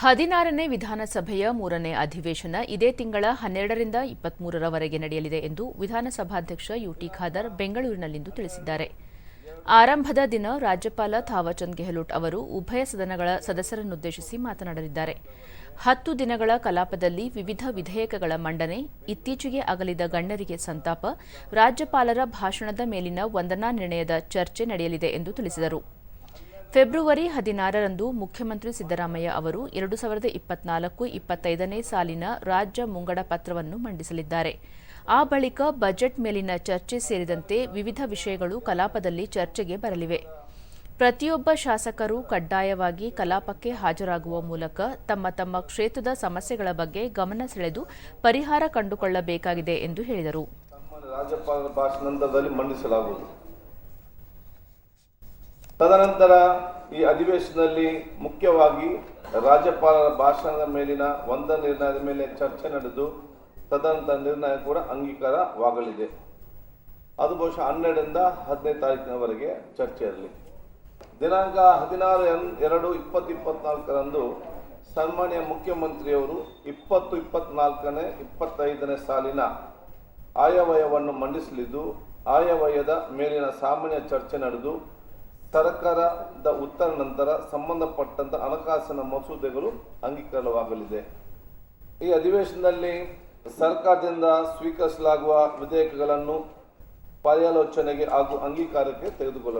ಹದಿನಾರನೇ ವಿಧಾನಸಭೆಯ ಮೂರನೇ ಅಧಿವೇಶನ ಇದೇ ತಿಂಗಳ ಹನ್ನೆರಡರಿಂದ ಇಪ್ಪತ್ಮೂರರವರೆಗೆ ನಡೆಯಲಿದೆ ಎಂದು ವಿಧಾನಸಭಾಧ್ಯಕ್ಷ ಯುಟಿ ಖಾದರ್ ಬೆಂಗಳೂರಿನಲ್ಲಿಂದು ತಿಳಿಸಿದ್ದಾರೆ. ಆರಂಭದ ದಿನ ರಾಜ್ಯಪಾಲ ಥಾವರ್ಚಂದ್ ಗೆಹ್ಲೋಟ್ ಅವರು ಉಭಯ ಸದನಗಳ ಸದಸ್ಯರನ್ನುದ್ದೇಶಿಸಿ ಮಾತನಾಡಲಿದ್ದಾರೆ. ಹತ್ತು ದಿನಗಳ ಕಲಾಪದಲ್ಲಿ ವಿವಿಧ ವಿಧೇಯಕಗಳ ಮಂಡನೆ, ಇತ್ತೀಚೆಗೆ ಅಗಲಿದ ಗಣ್ಯರಿಗೆ ಸಂತಾಪ, ರಾಜ್ಯಪಾಲರ ಭಾಷಣದ ಮೇಲಿನ ವಂದನಾ ನಿರ್ಣಯದ ಚರ್ಚೆ ನಡೆಯಲಿದೆ ಎಂದು ತಿಳಿಸಿದರು. ಫೆಬ್ರವರಿ ಹದಿನಾರರಂದು ಮುಖ್ಯಮಂತ್ರಿ ಸಿದ್ದರಾಮಯ್ಯ ಅವರು ಎರಡು ಸಾವಿರದ ಇಪ್ಪತ್ನಾಲ್ಕು ಇಪ್ಪತ್ತೈದನೇ ಸಾಲಿನ ರಾಜ್ಯ ಮುಂಗಡ ಪತ್ರವನ್ನು ಮಂಡಿಸಲಿದ್ದಾರೆ. ಆ ಬಳಿಕ ಬಜೆಟ್ ಮೇಲಿನ ಚರ್ಚೆ ಸೇರಿದಂತೆ ವಿವಿಧ ವಿಷಯಗಳು ಕಲಾಪದಲ್ಲಿ ಚರ್ಚೆಗೆ ಬರಲಿವೆ. ಪ್ರತಿಯೊಬ್ಬ ಶಾಸಕರು ಕಡ್ಡಾಯವಾಗಿ ಕಲಾಪಕ್ಕೆ ಹಾಜರಾಗುವ ಮೂಲಕ ತಮ್ಮ ತಮ್ಮ ಕ್ಷೇತ್ರದ ಸಮಸ್ಯೆಗಳ ಬಗ್ಗೆ ಗಮನ ಸೆಳೆದು ಪರಿಹಾರ ಕಂಡುಕೊಳ್ಳಬೇಕಾಗಿದೆ ಎಂದು ಹೇಳಿದರು ಸನ್ಮಾನ್ಯ ರಾಜ್ಯಪಾಲರ ಭಾಷಣದಲ್ಲಿ ಮಂಡಿಸಲಾಗುವುದು ತದನಂತರ ಈ ಅಧಿವೇಶನದಲ್ಲಿ ಮುಖ್ಯವಾಗಿ ರಾಜ್ಯಪಾಲರ ಭಾಷಣದ ಮೇಲಿನ ಒಂದ ನಿರ್ಣಯದ ಮೇಲೆ ಚರ್ಚೆ ನಡೆದು ತದನಂತರ ನಿರ್ಣಯ ಕೂಡ ಅಂಗೀಕಾರವಾಗಲಿದೆ. ಅದು ಬಹುಶಃ ಹನ್ನೆರಡರಿಂದ ಹದಿನೈದು ತಾರೀಕಿನವರೆಗೆ ಚರ್ಚೆ ಇರಲಿ. ದಿನಾಂಕ ಹದಿನಾರು ಎನ್- ಎರಡು ಇಪ್ಪತ್ತು ಇಪ್ಪತ್ನಾಲ್ಕರಂದು ಸನ್ಮಾನ್ಯ ಮುಖ್ಯಮಂತ್ರಿಯವರು ಇಪ್ಪತ್ತು ಇಪ್ಪತ್ನಾಲ್ಕನೇ ಇಪ್ಪತ್ತೈದನೇ ಸಾಲಿನ ಆಯವ್ಯಯವನ್ನು ಮಂಡಿಸಲಿದ್ದು, ಆಯವ್ಯಯದ ಮೇಲಿನ ಸಾಮಾನ್ಯ ಚರ್ಚೆ ನಡೆದು ಸರ್ಕಾರದ ಉತ್ತರ ನಂತರ ಸಂಬಂಧಪಟ್ಟಂತ ಹಣಕಾಸಿನ ಮಸೂದೆಗಳು ಅಂಗೀಕಾರವಾಗಲಿದೆ. ಈ ಅಧಿವೇಶನದಲ್ಲಿ ಸರ್ಕಾರದಿಂದ ಸ್ವೀಕರಿಸಲಾಗುವ ವಿಧೇಯಕಗಳನ್ನು ಪರ್ಯಾಲೋಚನೆಗೆ ಹಾಗೂ ಅಂಗೀಕಾರಕ್ಕೆ ತೆಗೆದುಕೊಳ್ಳ